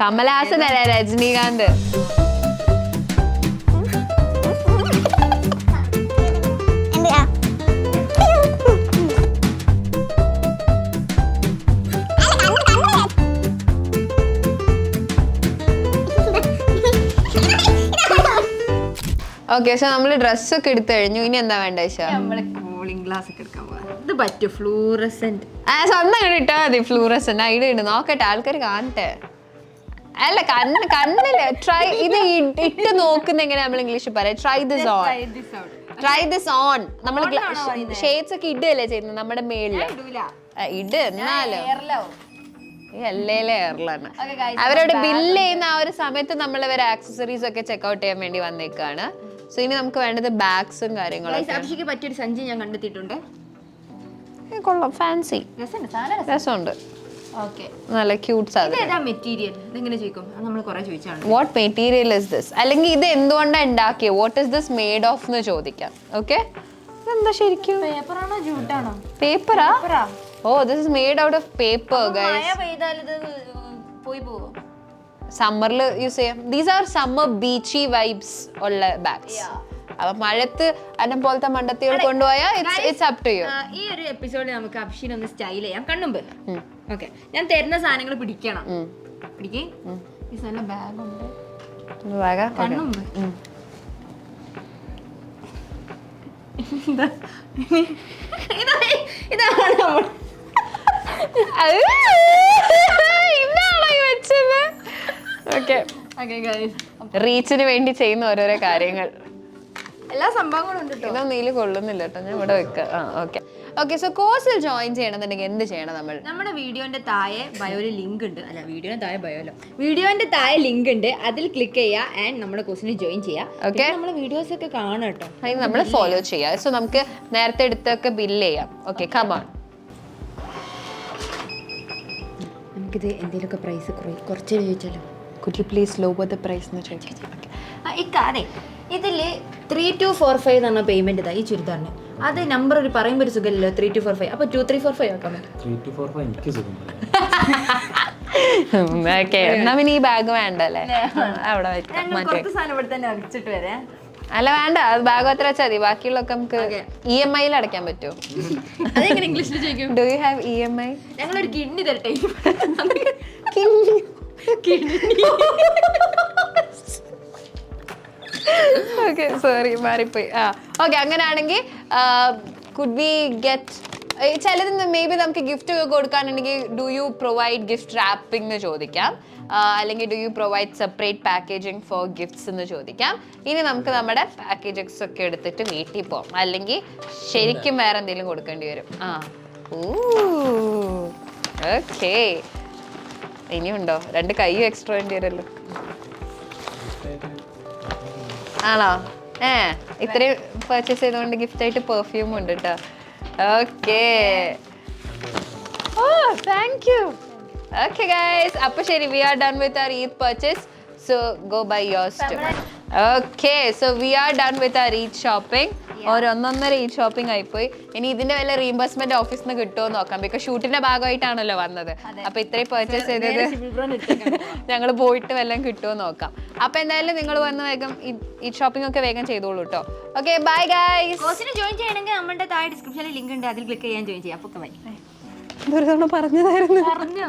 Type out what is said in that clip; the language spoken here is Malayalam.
കമലഹാസൻ അല്ല രജനീകാന്ത്? ഓക്കെ സോ നമ്മൾ ഡ്രസ്സൊക്കെ എടുത്തു കഴിഞ്ഞു. ഇനി എന്താ വേണ്ട കൂളിംഗ് ഗ്ലാസ് ഒക്കെ എടുക്കാൻ പോവാ. ഇത് പറ്റും ഫ്ലൂറസെന്റ് ആ സ്വന്തം ഇട്ടാ മതി ഫ്ലൂറസെന്റ് ഐഡിയ ഉണ്ട് നോക്കട്ടെ ആൾക്കാർ കാണട്ടെ. അല്ല കണ്ണ് കണ്ണിൽ ട്രൈ ഇത് ഇട്ട് നോക്കുന്ന എങ്ങനെ നമ്മൾ ഇംഗ്ലീഷിൽ പറയാം? Try this on try this on നമ്മൾ ഷെയ്ഡ്സ് ഒക്കെ ഇടുകയല്ലേ ചെയ്യുന്നത് നമ്മുടെ മേളിൽ? ഇട് എന്നാലോ. എയർലാണ് അവരോട് ബില്ല് ചെയ്യുന്ന ആ ഒരു സമയത്ത് നമ്മൾ ഇവരെ ആക്സസറീസ് ഒക്കെ ചെക്ക്ഔട്ട് ചെയ്യാൻ വേണ്ടി വന്നേക്കാണ്. സോ ഇനി നമുക്ക് വേണ്ടത് ബാഗ്സും കാര്യങ്ങളും അഭിഷേക്ക് പറ്റിയൊരു സഞ്ചി ഞാൻ കണ്ടെത്തിയിട്ടുണ്ട്. കൊള്ളാം. ഫാൻസി രസമുണ്ട്. നല്ല ക്യൂട്ട് സാധനം. മെറ്റീരിയൽ ഇതെങ്ങനെ ചോദിക്കും? നമ്മൾ കുറെ ചോദിച്ചാണ്. വാട്ട് മെറ്റീരിയൽ ഇസ് ദിസ് അല്ലെങ്കിൽ ഇത് എന്തുകൊണ്ടാണ് ഉണ്ടാക്കിയത് what is this made of എന്ന് ചോദിക്കാം. ഓക്കെ എന്താ ശരിക്കും? പേപ്പറാണോ ജൂട്ടാണോ പേപ്പറാ ഓ this is made out of paper guys പോയി പോവോ? സമ്മറിൽ യൂസ് ചെയ്യാം. These are summer beachy vibes ഉള്ള ബാഗ്സ് അപ്പൊ മഴത്ത് അന്നം പോലത്തെ മണ്ടത്തികൾ കൊണ്ടുപോയാൽ it's it's up to you ഈ ഒരു എപ്പിസോഡ് നമുക്ക് അഭിഷീൻ ഒന്ന് സ്റ്റൈൽ ചെയ്യാം. കണ്ണുമ്പ്. ഓക്കെ ഞാൻ തരുന്ന സാധനങ്ങൾ പിടിക്കണം. പിടിക്കേ. ഈ സാധനം ബാഗുണ്ട്. ഇതാണ് നമ്മൾ. റീച്ചിന് വേണ്ടി ചെയ്യുന്ന ഓരോരോ കാര്യങ്ങൾ. എല്ലാ സംഭവങ്ങളും ഉണ്ട് കേട്ടോ ഇതൊന്നും ഇതിൽ കൊള്ളുന്നില്ല കേട്ടോ ഞാൻ ഇവിടെ വെക്കാം. ആ ഓക്കെ. ഓക്കെ സോ കോഴ്സിൽ ജോയിൻ ചെയ്യണമെന്നുണ്ടെങ്കിൽ എന്ത് ചെയ്യണം നമ്മൾ? നമ്മുടെ വീഡിയോന്റെ താഴെ ബയോയിൽ ലിങ്ക് ഉണ്ട്. അല്ല വീഡിയോന്റെ താഴെ ബയോലോ വീഡിയോന്റെ താഴെ ലിങ്ക് ഉണ്ട്. അതിൽ ക്ലിക്ക് ചെയ്യുക ആൻഡ് നമ്മുടെ കോഴ്സിന് ജോയിൻ ചെയ്യുക Okay. നമ്മുടെ വീഡിയോസ് ഒക്കെ കാണാം കേട്ടോ അതിന് നമ്മൾ ഫോളോ ചെയ്യാം. സോ നമുക്ക് നേരത്തെ എടുത്തൊക്കെ ബില്ല് ചെയ്യാം. ഓക്കെ കമാൺ നമുക്കിത് എന്തെങ്കിലുമൊക്കെ പ്രൈസ് കുറച്ച് ചോദിച്ചാലോ? Could you please lower the price എന്ന് ചോദിച്ചാൽ ആ, ഈ കാതെ ഇതിൽ ത്രീ ടു ഫോർ ഫൈവ് എന്ന് പറഞ്ഞ പേയ്മെന്റ് ഇതാ ഈ ചുരിദാറിന്. അത് നമ്പർ ഒരു പറയുമ്പോൾ ഒരു സുഖമില്ലല്ലോ ത്രീ ടു ഫോർ ഫൈവ് അപ്പോൾ ടു ത്രീ ഫോർ ഫൈവ് ആക്കാൻ പറ്റും ഓക്കെ എന്നാ പിന്നെ ഈ ബാഗ് വേണ്ട. അല്ലേ അവിടെ വരാം. അല്ല വേണ്ട. അത് ബാഗ് അത്ര വെച്ചാൽ മതി. ബാക്കിയുള്ളൊക്കെ നമുക്ക് ഇ എം ഐയിൽ അടയ്ക്കാൻ പറ്റുമോ? ഇംഗ്ലീഷിൽ ചോദിക്കും? Do you have E M I ഞങ്ങളൊരു കിഡ്നി തരട്ടെ. ഓക്കെ സോറി മാറിപ്പോയി. ആ ഓക്കെ അങ്ങനെയാണെങ്കിൽ കുഡ് ബി ഗെറ്റ് ചിലത് മേ ബി നമുക്ക് ഗിഫ്റ്റ് ഒക്കെ കൊടുക്കാനുണ്ടെങ്കിൽ do you provide gift wrapping എന്ന് ചോദിക്കാം. അല്ലെങ്കിൽ do you provide separate packaging for gifts എന്ന് ചോദിക്കാം. ഇനി നമുക്ക് നമ്മുടെ പാക്കേജസ് ഒക്കെ എടുത്തിട്ട് വീട്ടിൽ പോകാം അല്ലെങ്കിൽ ശരിക്കും വേറെ എന്തെങ്കിലും കൊടുക്കേണ്ടി വരും. ആ. ഓക്കെ ഇനിയുണ്ടോ? രണ്ട് കൈയും എക്സ്ട്രാ വേണ്ടി വരുമല്ലോ. ആണോ? ഏ ഇത്രയും പർച്ചേസ് ചെയ്തുകൊണ്ട് ഗിഫ്റ്റ് ആയിട്ട് പെർഫ്യൂം ഉണ്ട് കേട്ടോ okay oh thank you okay guys അപ്പൊ ശരി we are done with our Eid purchase so go buy your okay so we are done with with our shopping shopping. ഒന്നൊന്നര ഈ ഷോപ്പിംഗ് ആയിപ്പോയി. ഇനി ഇതിന്റെ വല്ല റീംബേഴ്സ്മെന്റ് ഓഫീസിൽ നിന്ന് കിട്ടുമോ നോക്കാം. ബിക്കോസ് ഷൂട്ടിന്റെ ഭാഗമായിട്ടാണല്ലോ വന്നത്. അപ്പൊ ഇത്രയും പർച്ചേസ് ചെയ്തത് ഞങ്ങൾ പോയിട്ട് വല്ലതും കിട്ടുമോ നോക്കാം. അപ്പൊ എന്തായാലും നിങ്ങൾ വന്ന് വേഗം ഈ- ഷോപ്പിംഗ് ഒക്കെ വേഗം ചെയ്തോളൂ കേട്ടോ ഓക്കെ ബൈ ഗൈസ് കോഴ്സിന് ജോയിൻ ചെയ്യണമെങ്കിൽ നമ്മുടെ താഴെ ഡിസ്ക്രിപ്ഷനിൽ ലിങ്ക് ഉണ്ട്. അതിൽ ക്ലിക്ക് ചെയ്യാൻ ജോയിൻ ചെയ്യാം. അപ്പൊ പറഞ്ഞു പറഞ്ഞതായിരുന്നു? പറഞ്ഞോ.